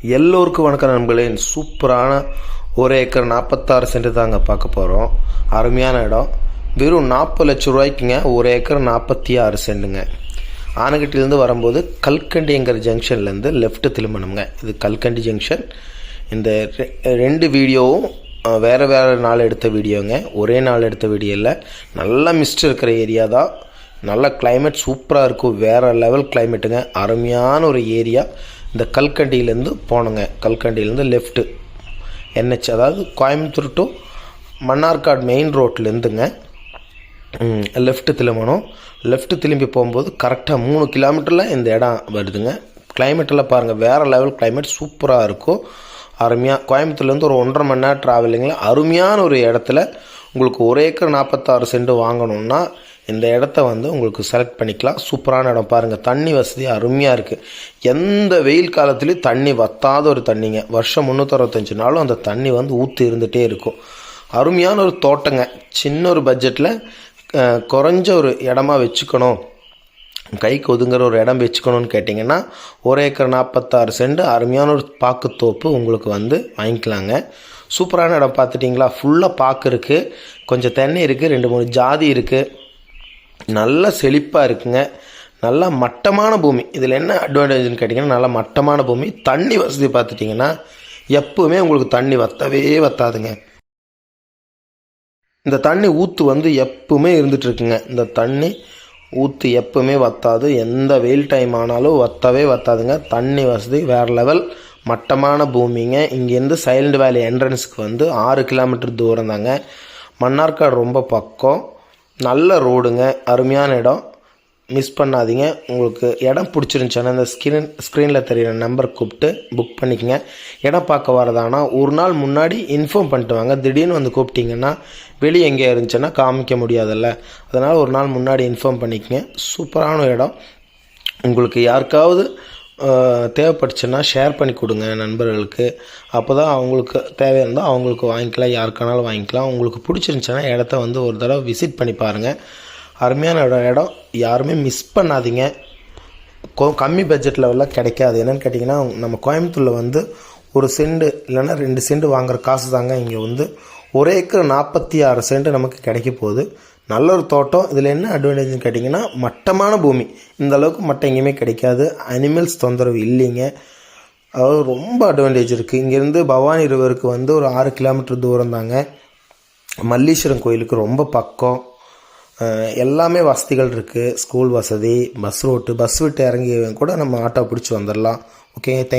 எல்லோருக்கும் வணக்கம் நண்பர்களே. சூப்பரான ஒரு ஏக்கர் நாற்பத்தாறு சென்ட் தாங்க பார்க்க போகிறோம் அருமையான இடம். வெறும் நாற்பது லட்ச ரூபாய்க்குங்க ஒரு ஏக்கர் நாற்பத்தி ஆறு சென்ட்டுங்க. ஆனகட்டிலேருந்து வரும்போது கல்கண்டிங்கிற ஜங்ஷன்லேருந்து லெஃப்ட்டு திரும்பணுங்க. இது கல்கண்டி ஜங்ஷன். இந்த ரெ- ரெண்டு வீடியோவும் வேறு வேறு நாள் எடுத்த வீடியோங்க. ஒரே நாள் எடுத்த வீடியோ இல்லை. நல்லா மிஸ்ட் இருக்கிற ஏரியா தான். நல்ல கிளைமேட் சூப்பராக இருக்கும். வேறு லெவல் கிளைமேட்டுங்க அருமையான ஒரு ஏரியா. இந்த கல்கண்டியிலேருந்து போனோங்க. கல்கண்டியிலேருந்து லெஃப்ட்டு என்ஹெச் அதாவது கோயம்புத்தூர் டு மன்னார்காடு மெயின் ரோட்லேருந்துங்க லெஃப்ட்டு திரும்பணும். லெஃப்ட்டு திரும்பி போகும்போது கரெக்டாக மூணு கிலோமீட்டரில் இந்த இடம் வருதுங்க. கிளைமேட்டெல்லாம் பாருங்கள் வேறு லெவல் கிளைமேட் சூப்பராக இருக்கும். அருமையாக கோயம்புத்தூர்லேருந்து ஒரு ஒன்றரை மணி நேரம் ட்ராவலிங்கில் அருமையான ஒரு இடத்துல உங்களுக்கு ஒரு ஏக்கர் நாற்பத்தாறு சென்ட் வாங்கணுன்னா இந்த இடத்த வந்து உங்களுக்கு செலக்ட் பண்ணிக்கலாம். சூப்பரான இடம். பாருங்கள் தண்ணி வசதி அருமையாக இருக்குது எந்த வெயில் காலத்துலேயும் தண்ணி வத்தாத ஒரு தண்ணிங்க. வருஷம் முந்நூற்றறுபத்தஞ்சு நாளும் அந்த தண்ணி வந்து ஊற்று இருந்துகிட்டே இருக்கும். அருமையான ஒரு தோட்டங்க. சின்ன ஒரு பட்ஜெட்டில் குறைஞ்ச ஒரு இடமா வச்சுக்கணும். கைக்கு ஒதுங்குற ஒரு இடம் வச்சுக்கணும்னு கேட்டிங்கன்னா ஒரு ஏக்கர் நாற்பத்தாறு சென்ட் அருமையான ஒரு பாக்குத்தோப்பு உங்களுக்கு வந்து வாங்கிக்கலாங்க. சூப்பரான இடம். பார்த்துட்டிங்களா? ஃபுல்லாக பாக்கு இருக்குது கொஞ்சம் தென்னை இருக்குது ரெண்டு மூணு ஜாதி இருக்குது நல்ல செழிப்பாக இருக்குங்க. நல்லா மட்டமான பூமி. இதில் என்ன அட்வான்டேஜ்னு கேட்டிங்கன்னா நல்லா மட்டமான பூமி. தண்ணி வசதி பார்த்துட்டிங்கன்னா எப்போவுமே உங்களுக்கு தண்ணி வத்தவே வத்தாதுங்க. இந்த தண்ணி ஊற்று வந்து எப்பவுமே இருந்துகிட்ருக்குங்க இந்த தண்ணி ஊற்று எப்பவுமே வத்தாது. எந்த வெயில் டைம் ஆனாலும் வத்தவே வத்தாதுங்க. தண்ணி வசதி வேறு லெவல் மட்டமான பூமிங்க. இங்கேருந்து சைலண்ட் வேலி என்ட்ரன்ஸ்க்கு வந்து ஆறு கிலோமீட்டர் தூரம் தாங்க மன்னார்காடு ரொம்ப பக்கம். நல்ல ரோடுங்க அருமையான இடம். மிஸ் பண்ணாதீங்க. உங்களுக்கு இடம் பிடிச்சிருந்துச்சுன்னா இந்த ஸ்க்ரீன் ஸ்க்ரீனில் தெரிகிற நம்பர் கூப்பிட்டு புக் பண்ணிக்கங்க. இடம் பார்க்க வரதானா ஒரு நாள் முன்னாடி இன்ஃபார்ம் பண்ணிட்டு வாங்க. திடீர்னு வந்து கூப்பிட்டீங்கன்னா வெளியே எங்கேயா இருந்துச்சுன்னா காமிக்க முடியாதுல்ல. அதனால் ஒரு நாள் முன்னாடி இன்ஃபார்ம் பண்ணிக்கங்க. சூப்பரான இடம். உங்களுக்கு யாருக்காவது தேவைப்பட்டுச்சுன்னா ஷேர் பண்ணி கொடுங்க நண்பர்களுக்கு. அப்போ தான் அவங்களுக்கு தேவையாக இருந்தால் அவங்களுக்கு வாங்கிக்கலாம். யாருக்கானாலும் வாங்கிக்கலாம். உங்களுக்கு பிடிச்சிருந்துச்சுன்னா இடத்த வந்து ஒரு தடவை விசிட் பண்ணி பாருங்கள் அருமையான இடம் இடம். யாருமே மிஸ் பண்ணாதீங்க. கோ கம்மி பட்ஜெட் லெவலில் கிடைக்காது. என்னன்னு கேட்டிங்கன்னா நம்ம கோயம்புத்தூரில் வந்து ஒரு செண்டு இல்லைன்னா ரெண்டு செண்டு வாங்குற காசு தாங்க இங்கே வந்து. ஒரு ஏக்கர் நாற்பத்தி ஆறு சென்ட் நமக்கு கிடைக்க போகுது. நல்ல ஒரு தோட்டம். இதில் என்ன அட்வான்டேஜ்னு கேட்டிங்கன்னா மட்டமான பூமி. இந்த அளவுக்கு மட்டம் எங்கேயுமே கிடைக்காது. அனிமல்ஸ் தொந்தரவு இல்லைங்க. அதாவது ரொம்ப அட்வான்டேஜ் இருக்குது இங்கேருந்து பவானி ரிவருக்கு வந்து ஒரு ஆறு கிலோமீட்டர் தூரம் தாங்க. மல்லீஸ்வரம் கோயிலுக்கு ரொம்ப பக்கம். எல்லாமே வசதிகள் இருக்குது ஸ்கூல் வசதி பஸ் ரோட்டு பஸ் விட்டு இறங்கி கூட நம்ம ஆட்டோ பிடிச்சி வந்துடலாம் ஓகே தேங்க்